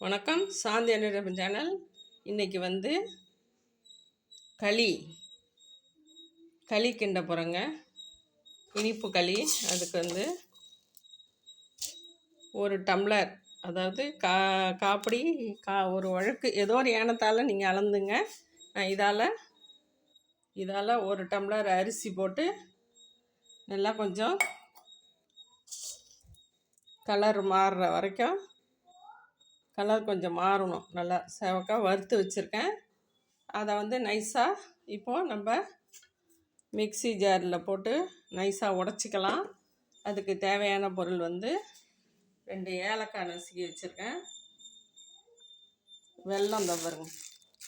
வணக்கம். சாந்தி அனுரபன் சேனல். இன்றைக்கி வந்து களி. களி கிண்ட போகிறேங்க இனிப்பு களி. அதுக்கு வந்து ஒரு டம்ளர். அதாவது கா காப்படி கா ஒரு வழக்கு. ஏதோ ஒரு ஏனத்தால் நீங்கள் அளந்துங்க. இதால் இதால் ஒரு டம்ளர் அரிசி போட்டு நல்லா கொஞ்சம் கலர் மாறுற வரைக்கும் கலர் கொஞ்சம் மாறணும். நல்லா செவக்காக வறுத்து வச்சுருக்கேன். அதை வந்து நைஸாக இப்போது நம்ம மிக்சி ஜாரில் போட்டு நைஸாக உடச்சிக்கலாம். அதுக்கு தேவையான பொருள் வந்து ரெண்டு ஏலக்காய் நசுக்கி வச்சுருக்கேன். வெல்லம் தான் பாருங்க.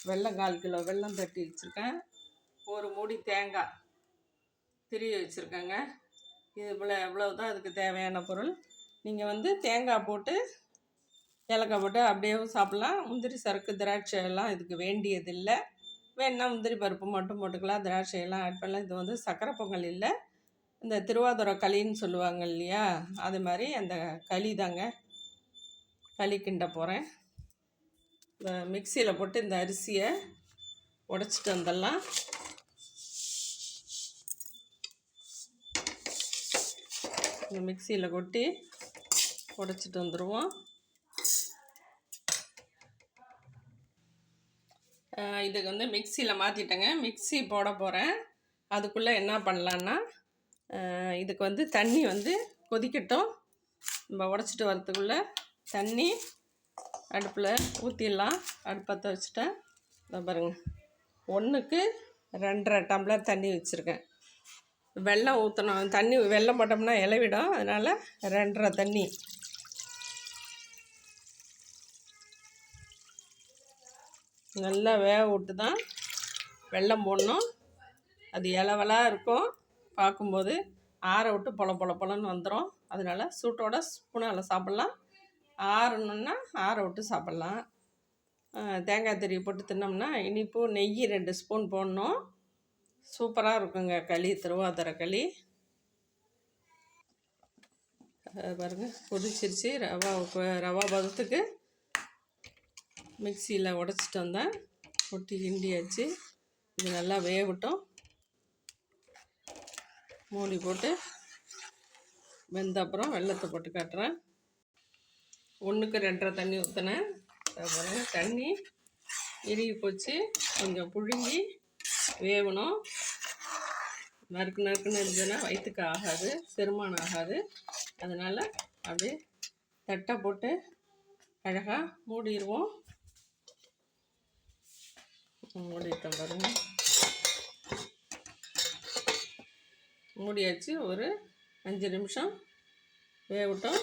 வெல்லம் கால் கிலோ வெல்லம் தட்டி வச்சுருக்கேன். ஒரு மூடி தேங்காய் திரிய வச்சுருக்கேங்க. இது போல் எவ்வளோ தான் அதுக்கு தேவையான பொருள். நீங்கள் வந்து தேங்காய் போட்டு ஏலக்காய் போட்டு அப்படியேவும் சாப்பிட்லாம். முந்திரி சறுக்கு திராட்சை எல்லாம் இதுக்கு வேண்டியதில்லை. வேணா முந்திரி பருப்பு மட்டும் போட்டுக்கலாம். திராட்சை எல்லாம் ஆட் பண்ணலாம். இது வந்து சக்கரை பொங்கல் இல்லை. இந்த திருவாதுரை களின்னு சொல்லுவாங்க இல்லையா? அது மாதிரி அந்த களி தாங்க. களி கிண்ட போகிறேன் இந்த மிக்சியில் போட்டு இந்த அரிசியை உடச்சிட்டு வந்துடலாம். இந்த மிக்சியில் கொட்டி உடச்சிட்டு வந்துடுவோம் இதுக்கு வந்து மிக்சியில் மாற்றிட்டேங்க மிக்சி போட போகிறேன் அதுக்குள்ளே என்ன பண்ணலான்னா இதுக்கு வந்து தண்ணி வந்து கொதிக்கட்டும். நம்ம உடச்சிட்டு வரத்துக்குள்ளே தண்ணி அடுப்பில் ஊற்றிடலாம் அடுப்பத்தை வச்சுட்டேன். இதை பாருங்க. ஒன்றுக்கு ரெண்டரை டம்ளர் தண்ணி வச்சுருக்கேன். வெள்ளம் ஊற்றணும் தண்ணி வெள்ளம் போட்டோம்னா இலவிடும் அதனால் ரெண்டரை தண்ணி நல்லா வேக விட்டு தான் வெல்லம் போடணும். அது இலவலாக இருக்கும். பார்க்கும்போது ஆற விட்டு பொல பொல பொலன்னு வந்துடும் அதனால் சூட்டோட ஸ்பூனால் சாப்பிட்லாம். ஆறணுன்னா ஆற விட்டு சாப்பிட்லாம். தேங்காய் திரி போட்டு தின்னோம்னா இனிப்பு நெய் ரெண்டு ஸ்பூன் போடணும். சூப்பராக இருக்குங்க களி திருவாதிரை களி. பாருங்கள் கொதிச்சிருச்சு. ரவா ரவா பதத்துக்கு மிக்சியில் உடச்சிட்டு வந்தேன். ஒட்டி கிண்டியாச்சு. இது நல்லா வேகட்டும். மூடி போட்டு வெந்த அப்புறம் வெள்ளத்தை போட்டு காட்டுறேன். ஒன்றுக்கு ரெண்டரை தண்ணி ஊற்றினேன் அப்புறம் தண்ணி இறுகி போச்சு. கொஞ்சம் புழுங்கி வேகணும். நறுக்கு நறுக்குன்னு இருந்ததுன்னா வயிற்றுக்கு ஆகாது செருமானம் ஆகாது. அதனால் அப்படியே தட்டை போட்டு அழகாக மூடிடுவோம் மூடிட்டோம் பாருங்க. மூடியாச்சு ஒரு அஞ்சு நிமிஷம் வேகட்டும்.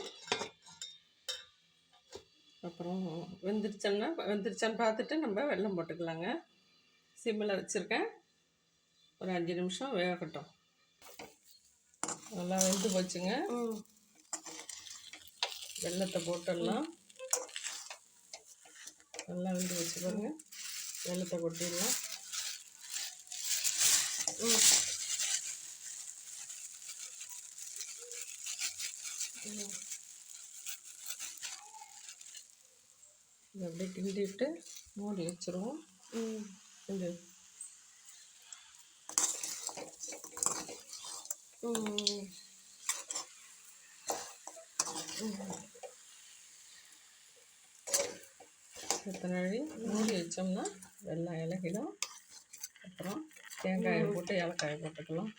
அப்புறம் வெந்துருச்சோன்னா வெந்துருச்சான்னு பார்த்துட்டு நம்ம வெள்ளம் போட்டுக்கலாங்க. சிம்மில் வச்சுருக்கேன். ஒரு அஞ்சு நிமிஷம் வேகட்டும். நல்லா வெந்து போச்சுங்க. வெள்ளத்தை போட்டுடலாம். நல்லா வெந்து வச்சு பாருங்கள் வெள்ளத்தை கொட்டிடலாம் இதை அப்படியே கிண்டிட்டு மூடி வச்சுருவோம் இது எத்தனை மூடி வச்சோம்னா வெள்ளம் இலகிடும் அப்புறம் தேங்காயை போட்டு ஏலக்காயை போட்டுக்கலாம்.